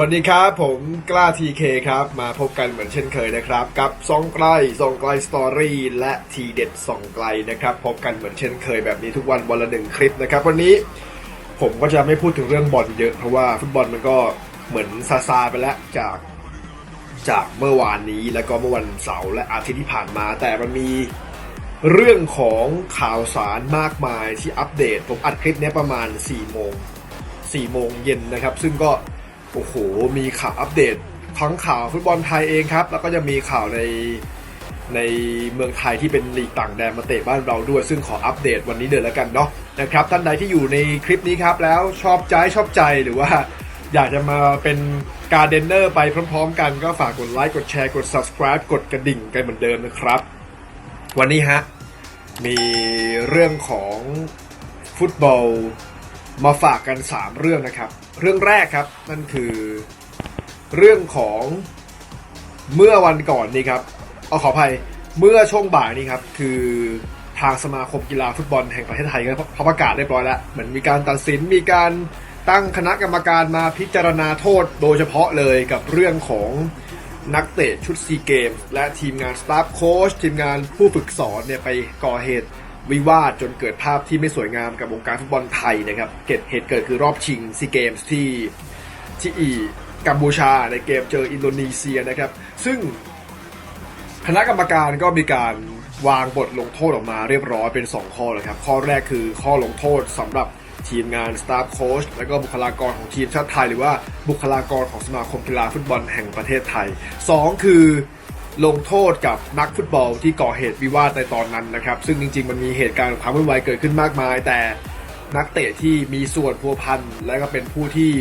วัสดีครับผมกล้าทีเคครับ มาพบกันเหมือนเช่นเคยนะครับ กับซองไกลซองไกลสตอรี่และทีเด็ดซองไกลนะครับ พบกันเหมือนเช่นเคยแบบนี้ทุกวันวันละหนึ่งคลิปนะครับ วันนี้ผมก็จะไม่พูดถึงเรื่องบอลเยอะ เพราะว่าฟุตบอลมันก็เหมือนซาซาไปแล้วจากจากเมื่อวานนี้แล้วก็เมื่อวันเสาร์และอาทิตย์ที่ผ่านมา แต่มันมีเรื่องของข่าวสารมากมายที่อัปเดตผมอัดคลิปเนี้ยประมาณ4โมง4โมงเย็นนะครับ ซึ่งก็ โอ้โห มีข่าวอัปเดต ทั้งข่าวฟุตบอลไทยเองครับ แล้วก็จะมีข่าวในในเมืองไทยที่เป็นลีกต่างแดนมาเตะบ้านเราด้วย ซึ่งขออัปเดตวันนี้เดินแล้วกันเนาะนะครับ ท่านใดที่อยู่ในคลิปนี้ครับแล้วชอบใจชอบใจหรือว่าอยากจะมาเป็นการเดนเนอร์ไปพร้อมๆ กันก็ฝากกดไลค์กดแชร์กด subscribe กดกระดิ่งกันเหมือนเดิมนะครับ วันนี้ฮะมีเรื่องของฟุตบอล มาฝากกัน 3 เรื่องนะครับ เรื่องแรกครับนั่นคือเรื่องของเมื่อวันก่อนนี่ครับเอาขออภัยเมื่อช่วงบ่ายนี่ครับคือทางสมาคมกีฬาฟุตบอลแห่งประเทศไทยก็ประกาศเรียบร้อยแล้วเหมือนมีการตัดสินมีการตั้งคณะกรรมการมาพิจารณาโทษโดยเฉพาะเลยกับเรื่องของนักเตะชุดซีเกมและทีมงานสตาฟโค้ชทีมงานผู้ฝึกสอนเนี่ยไปก่อเหตุ วิวาทจนเกิดภาพที่ไม่สวยงามกับวงการฟุตบอลไทยนะครับเกิดเหตุเกิดคือรอบชิงซีเกมส์ที่ที่อีกัมพูชาในเกมเจออินโดนีเซียนะครับ ซึ่งคณะกรรมการก็มีการวางบทลงโทษออกมาเรียบร้อยเป็น 2 ข้อเลยครับ ข้อแรกคือข้อลงโทษสำหรับทีมงานสตาฟโค้ชและก็บุคลากรของทีมชาติไทย หรือว่าบุคลากรของสมาคมกีฬาฟุตบอลแห่งประเทศไทย 2 คือ ลงโทษกับนักฟุตบอลที่ก่อเหตุวิวาทในตอนนั้นนะครับ ซึ่งจริง ๆ มันมีเหตุการณ์ความวุ่นวายเกิดขึ้นมากมาย แต่นักเตะที่มีส่วนพัวพันและก็เป็นผู้ที่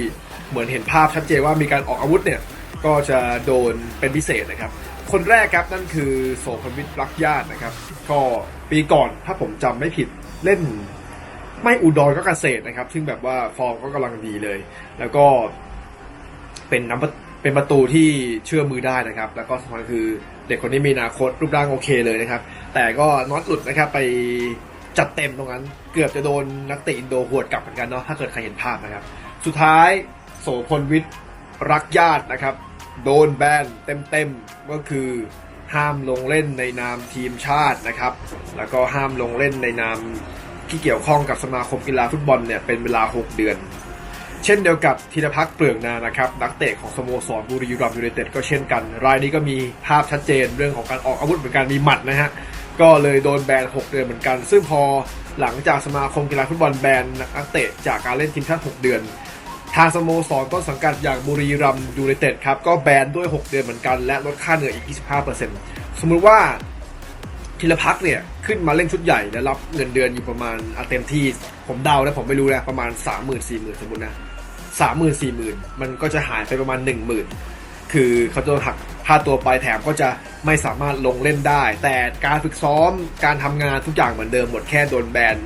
เหมือนเห็นภาพชัดเจนว่ามีการออกอาวุธเนี่ยก็จะโดนเป็นพิเศษนะครับ คนแรกครับนั่นคือโสพลวิทย์รักญาตินะครับ ก็ปีก่อนถ้าผมจำไม่ผิดเล่นไม่อุดรก็เกษตรนะครับ ซึ่งแบบว่าฟอร์มก็กำลังดีเลย แล้วก็เป็นน้ำประ เป็นประตูที่เชื่อมือได้นะครับ แล้วก็สำคัญคือเด็กคนนี้มีอนาคตรูปร่างโอเคเลยนะครับ แต่ก็น็อตหลุดนะครับไปจัดเต็มตรงนั้น เกือบจะโดนนักเตะอินโดหวดกลับเหมือนกันเนาะถ้าเกิดใครเห็นภาพนะครับ สุดท้ายโสพลวิทย์รักญาตินะครับ โดนแบนเต็มๆก็คือห้ามลงเล่นในนามทีมชาตินะครับ แล้วก็ห้ามลงเล่นในนามที่เกี่ยวข้องกับสมาคมกีฬาฟุตบอลเนี่ยเป็นเวลา 6 เดือน เช่นเดียวกับธีรพักเปลืองนานะครับนักเตะของสโมสรบุรีรัมย์ยูไนเต็ดก็เช่นกัน รายนี้ก็มีภาพชัดเจนเรื่องของการออกอาวุธเหมือนกันมีหมัดนะฮะก็เลยโดนแบน 6 เดือนเหมือนกัน ซึ่งพอหลังจากสมาคมกีฬาฟุตบอลแบนนักเตะจากการเล่นทีมชาติ 6 เดือน ทางสโมสรต้นสังกัดอย่างบุรีรัมย์ยูไนเต็ดครับก็แบนด้วย 6 เดือนเหมือนกัน และลดค่าเหนื่อยอีก 25%สมมุติว่าธีรพักเนี่ยขึ้นมาเล่นชุดใหญ่และรับเงินเดือนอยู่ประมาณอะเต็มที่ผมเดานะผมไม่รู้นะประมาณ 3 0 0 0 0 4 0 0 0 0สมมตินะ สามหมื่นสี่หมื่นมันก็จะหายไปประมาณหนึ่งหมื่นคือเขาจะหักค่าตัวไปแถมก็จะไม่สามารถลงเล่นได้ แต่การฝึกซ้อมการทำงานทุกอย่างเหมือนเดิมหมดแค่โดนแบน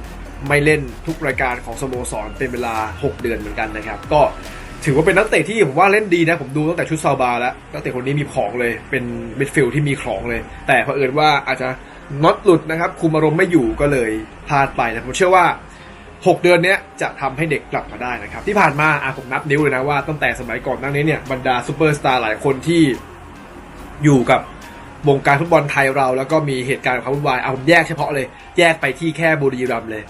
ไม่เล่นทุกรายการของสโมสรเป็นเวลา 6 เดือนเหมือนกันนะครับ ก็ถือว่าเป็นนักเตะที่ผมว่าเล่นดีนะ ผมดูตั้งแต่ชุดซาบาแล้ว นักเตะคนนี้มีของเลยเป็นมิดฟิลด์ที่มีของเลย แต่เผอิญว่าอาจจะน็อตหลุดนะครับ คุมอารมณ์ไม่อยู่ก็เลยพลาดไปนะผมเชื่อว่า 6 เดือนเนี้ยจะทำให้เด็กกลับมาได้นะครับ ที่ผ่านมาอะผมนับนิ้วเลยนะว่าตั้งแต่สมัยก่อนนั้านนี้เนี่ยบรรดาซูเปอร์สตาร์หลายคนที่อยู่กับวงการฟุตบอลไทยเรา แล้วก็มีเหตุการณ์ความวุ่นวายเอาผมแยกเฉพาะเลย แยกไปที่แค่บุรีรัมย์เลย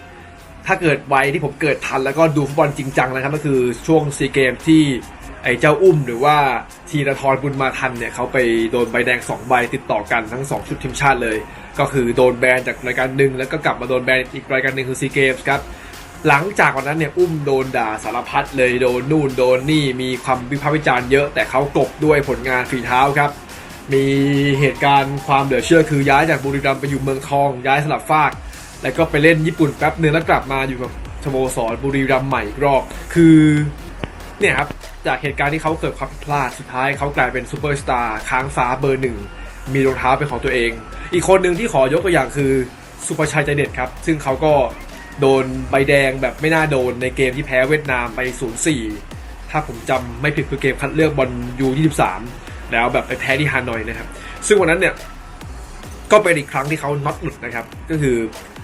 ถ้าเกิดวัยที่ผมเกิดทันแล้วก็ดูฟุตบอลจริงจังนะครับ ก็คือช่วงซีเกมที่ไอ้เจ้าอุ้มหรือว่าทีรทรบุญมาทันเนี่ยเขาไปโดนใบแดง 2 ใบติดต่อกันทั้ง 2 ชุดทีมชาติเลย ก็คือโดนแบนจากรายการหนึ่งแล้วก็กลับมาโดนแบนอีกรายการหนึ่งคือซีเกมส์ครับ หลังจากวันนั้นเนี่ยอุ้มโดนด่าสารพัดเลยโดนนู่นโดนนี่มีความวิพากษ์วิจารณ์เยอะ แต่เขากบด้วยผลงานฝีเท้าครับ มีเหตุการณ์ความเหลือเชื่อคือย้ายจากบุรีรัมย์ไปอยู่เมืองทองย้ายสลับฟาก แล้วก็ไปเล่นญี่ปุ่นแป๊บนึงแล้วกลับมาอยู่กับสโมสรบุรีรัมย์ใหม่อีกรอบ คือเนี่ยครับจากเหตุการณ์ที่เขาเกิดความผิดพลาดสุดท้ายเขากลายเป็นซูเปอร์สตาร์ค้างฟ้าเบอร์หนึ่งมีรองเท้าเป็นของตัวเอง อีกคนหนึ่งที่ขอยกตัวอย่างคือสุภชัยใจเด็ดครับ ซึ่งเขาก็ โดนใบแดงแบบไม่น่าโดนในเกมที่แพ้เวียดนามไป 0-4 ถ้าผมจำไม่ผิดคือเกมคัดเลือกบอลยู23แล้วแบบไปแพ้ที่ฮานอยนะครับ ซึ่งวันนั้นเนี่ยก็เป็นอีกครั้งที่เขาน็อตหลุดนะครับ ก็คือ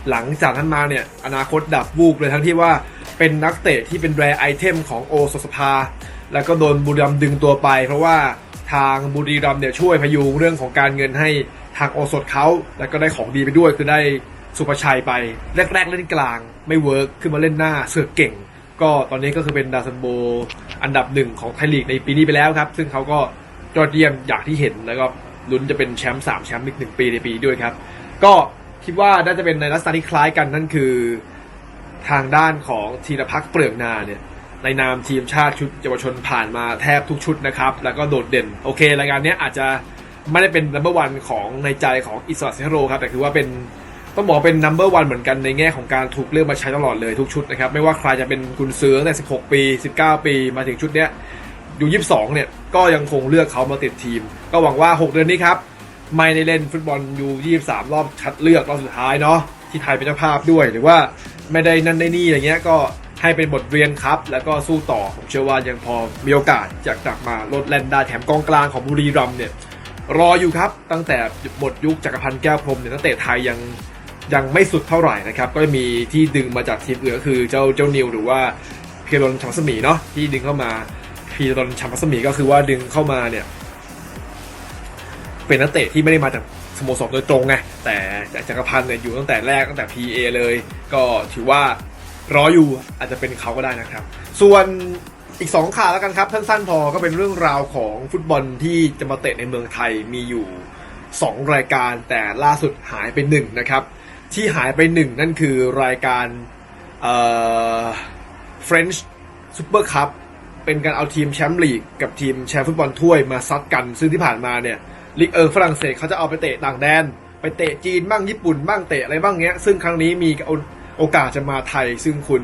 หลังจากนั้นมาเนี่ยอนาคตดับวูบเลยทั้งที่ว่าเป็นนักเตะที่เป็นแรไอเทมของโอสสภา แล้วก็โดนบุรีรัมย์ดึงตัวไป เพราะว่าทางบุรีรัมเนี่ยช่วยพยุงเรื่องของการเงินให้ทางโอสถเขาแล้วก็ได้ของดีไปด้วยคือได้ สุภชัยไปแรกๆเล่นกลาง ไม่เวิร์กขึ้นมาเล่นหน้าเสือกเก่ง ก็ตอนนี้ก็คือเป็นดาวซันโบ อันดับหนึ่งของไทยลีกในปีนี้ไปแล้วครับ ซึ่งเขาก็ยอดเยี่ยมอย่างที่เห็นแล้วก็ลุ้นจะเป็นแชมป์สามแชมป์อีกหนึ่งปีในปีด้วยครับ ก็คิดว่าน่าจะเป็นในลักษณะที่คล้ายกันนั่นคือทางด้านของธีรพักษ์เปลืองนาเนี่ยในนามทีมชาติชุดเยาวชนผ่านมาแทบทุกชุดนะครับ แล้วก็โดดเด่น โอเค รายการนี้อาจจะไม่ได้เป็นนัมเบอร์วันของในใจของอิสระเซโรครับ แต่คือว่าเป็น ต้องบอกเป็นนัมเบอร์วันเหมือนกันในแง่ของการถูกเลือกมาใช้ตลอดเลยทุกชุดนะครับ ไม่ว่าใครจะเป็นกุนซือตั้งแต่16 ปี 19 ปีมาถึงชุดเนี้ยอยู่ 22 เนี่ย ก็ยังคงเลือกเขามาติดทีม ก็หวังว่า 6 เดือนนี้ครับ ไม่ได้เล่นฟุตบอลยู23 รอบคัดเลือกรอบสุดท้ายเนาะที่ไทยเป็นเจ้าภาพด้วยหรือว่าไม่ได้นั่นได้นี่อะไรเงี้ยก็ให้เป็นบทเรียนครับ แล้วก็สู้ต่อ ผมเชื่อว่ายังพอมีโอกาสจะกลับมาลดแลนได้แถมกองกลางของบุรีรัมเนี่ยรออยู่ครับตั้งแต่หมดยุคจักรพันธ์แก้วพรมเนี่ยนักเตะไทยยัง ยังไม่สุดเท่าไหร่นะครับ ก็มีที่ดึงมาจากทีมอื่นก็คือเจ้าเจ้านิวหรือว่าเพียรนชัมสมีเนาะที่ดึงเข้ามาเพีรนชัมสมีก็คือว่าดึงเข้ามาเนี่ย เป็นนักเตะที่ไม่ได้มาจากสโมสรโดยตรงไงแต่แต่จักรพันธ์เนี่ยอยู่ตั้งแต่แรกตั้งแต่ PA เลย ก็ถือว่ารออยู่อาจจะเป็นเขาก็ได้นะครับ ส่วนอีก 2 ข่าวแล้วกันครับสั้นๆพอก็เป็นเรื่องราวของฟุตบอลที่จะมาเตะในเมืองไทยมีอยู่ 2 รายการแต่ล่าสุดหายไป1นะครับ ที่หายไป1นั่นคือรายการเอ่อ French Super Cup เป็นการเอาทีมแชมป์ลีกกับทีมแชมป์ฟุตบอลถ้วยมาซัดกัน ซึ่งที่ผ่านมาเนี่ยลีกเออฝรั่งเศสเขาจะเอาไปเตะต่างแดน ไปเตะจีนบ้างญี่ปุ่นบ้างเตะอะไรบ้างเงี้ย ซึ่งครั้งนี้มีโอกาสจะมาไทย ซึ่งคุณ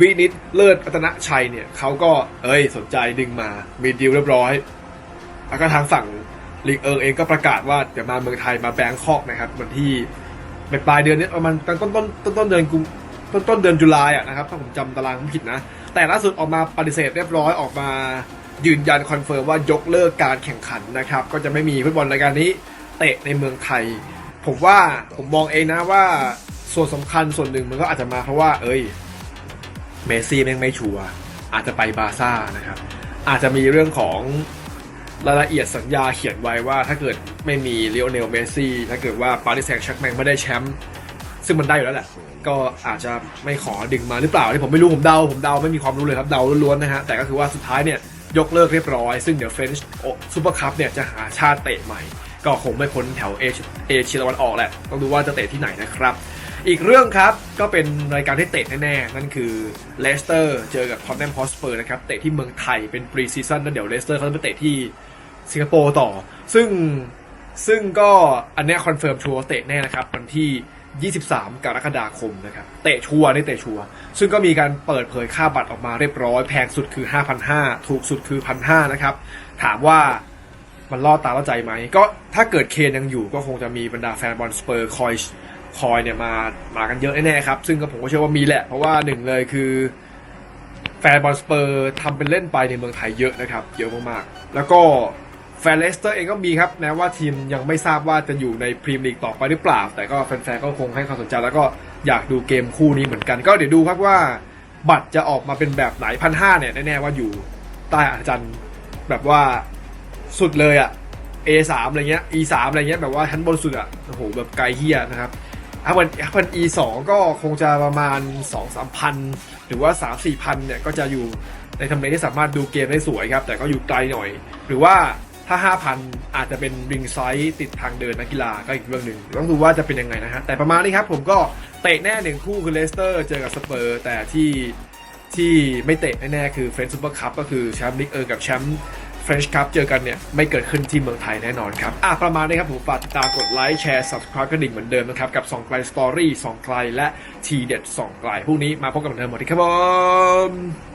วินิตเลิศรัตนชัยเนี่ยเขาก็เอ้ยสนใจดึงมามีดีลเรียบร้อยแล้วก็ทางฝั่งลีกเอิงเองก็ประกาศว่าจะมาเมืองไทยมาแบงคอกนะครับวันที่ ปลายเดือนนี้ประมาณต้นต้นต้นต้นต้นเดือนกุมต้นต้นเดือนตุลาอะนะครับถ้าผมจำตารางไม่ผิดนะ แต่ล่าสุดออกมาปฏิเสธเรียบร้อยออกมายืนยันคอนเฟิร์มว่ายกเลิกการแข่งขันนะครับ ก็จะไม่มีฟุตบอลรายการนี้เตะในเมืองไทย ผมว่าผมมองเองนะว่าส่วนสำคัญส่วนหนึ่งมันก็อาจจะมาเพราะว่า เอ้ยเมซี่แม่งไม่ชัวอาจจะไปบาซ่านะครับ อาจจะมีเรื่องของ รายละเอียดสัญญาเขียนไว้ว่าถ้าเกิดไม่มีเลโอเนลเมสซี่ถ้าเกิดว่าปาริสแซงต์แชร์กแมงไม่ได้แชมป์ซึ่งมันได้อยู่แล้วแหละ ก็อาจจะไม่ขอดึงมาหรือเปล่าที่ผมไม่รู้ผมเดาผมเดาไม่มีความรู้เลยครับเดาล้วนๆนะฮะแต่ก็คือว่าสุดท้ายเนี่ยยกเลิกเรียบร้อย ซึ่งเดี๋ยวเฟรนช์ซูเปอร์คัพเนี่ยจะหาชาติเตะใหม่ ก็คงไม่พ้นแถวเอเชียเอชีตะวันออกแหละ ต้องดูว่าจะเตะที่ไหนนะครับ อีกเรื่องครับ ก็เป็นรายการที่เตะแน่ๆ นั่นคือเลสเตอร์เจอกับทอตแนมฮอสเปอร์นะครับ เตะที่เมืองไทยเป็นปรีซีซั่นแล้วเดี๋ยวเลสเตอร์เขาจะไปเตะที่ สิงคโปร์ต่อ ซึ่งซึ่งก็อันเนี้ยคอนเฟิร์มชัวร์เตะแน่นะครับ วันที่ 23 กรกฎาคมนะครับ เตะชัวร์นี่เตะชัวร์ซึ่งก็มีการเปิดเผยค่าบัตรออกมาเรียบร้อย แพงสุดคือ 5,500 ถูกสุดคือ 1,500 นะครับ ถามว่ามันล่อตาล่อใจไหม ก็ถ้าเกิดเคนยังอยู่ก็คงจะมีบรรดาแฟนบอลสเปอร์คอยคอยเนี่ยมามากันเยอะแน่ๆครับ ซึ่งก็ผมก็เชื่อว่ามีแหละ เพราะว่าหนึ่งเลยคือแฟนบอลสเปอร์ทำเป็นเล่นไปในเมืองไทยเยอะนะครับ เยอะมากๆ แล้วก็ แฟนเลสเตอร์เองก็มีครับแม้ว่าทีมยังไม่ทราบว่าจะอยู่ในพรีเมียร์ลีกต่อไปหรือเปล่า แต่ก็แฟนๆก็คงให้ความสนใจแล้วก็อยากดูเกมคู่นี้เหมือนกัน ก็เดี๋ยวดูครับว่า บัตรจะออกมาเป็นแบบไหนพันห้าเนี่ยแน่ๆว่าอยู่ใต้อาจารย์แบบว่าสุดเลยอะ A3 อะไรเงี้ย E3 อะไรเงี้ยแบบว่าชั้นบนสุดอะโอ้โหแบบไกลเฮียนะครับถ้าเป็นถ้าเป็น E2 ก็คงจะประมาณ 2 3พันหรือว่า 3 4พันเนี่ยก็จะอยู่ในทำเลที่สามารถดูเกมได้สวยครับ แต่ก็อยู่ไกลหน่อย หรือว่า ถ้า 5,000 อาจจะเป็นริงไซส์ติดทางเดินนักกีฬาก็อีกเรื่องหนึ่งต้องดูว่าจะเป็นยังไงนะฮะ แต่ประมาณนี้ครับผมก็เตะแน่หนึ่งคู่คือเลสเตอร์เจอกับสเปอร์แต่ที่ที่ไม่เตะแน่ๆคือเฟรนซ์ซูเปอร์คัพก็คือแชมป์ลิกเออกับแชมป์เฟรนช์คัพเจอกันเนี่ย ไม่เกิดขึ้นที่เมืองไทยแน่นอนครับ อะ ประมาณนี้ครับ ผมฝากติดตามกดไลค์แชร์ subscribe กระดิ่งเหมือนเดิมนะครับ กับ2ไกลสตอรี่2ไกลและทีเด็ด2ไกลพรุ่งนี้มาพบกันเหมือนเดิมหมดที่ครับผม